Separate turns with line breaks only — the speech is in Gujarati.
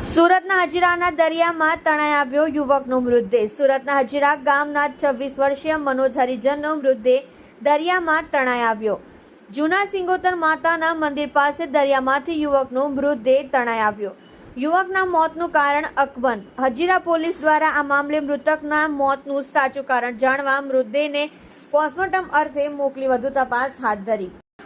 સુરતના હજીરાના દરિયામાં તણાઈ આવ્યો યુવકનો મૃતદેહ. સુરતના હજીરા ગામના છવ્વીસ વર્ષીય મનોજ હરિજનનો મૃતદેહ દરિયામાં તણાઈ આવ્યો. જૂના સિંગોતર માતાના મંદિર પાસે દરિયામાંથી યુવકનો મૃતદેહ તણાઈ આવ્યો. યુવકના મોતનું કારણ અકબંધ. હજીરા પોલીસ દ્વારા આ મામલે મૃતકના મોતનું સાચું કારણ જાણવા મૃતદેહને પોસ્ટમોર્ટમ અર્થે મોકલી વધુ તપાસ હાથ ધરી.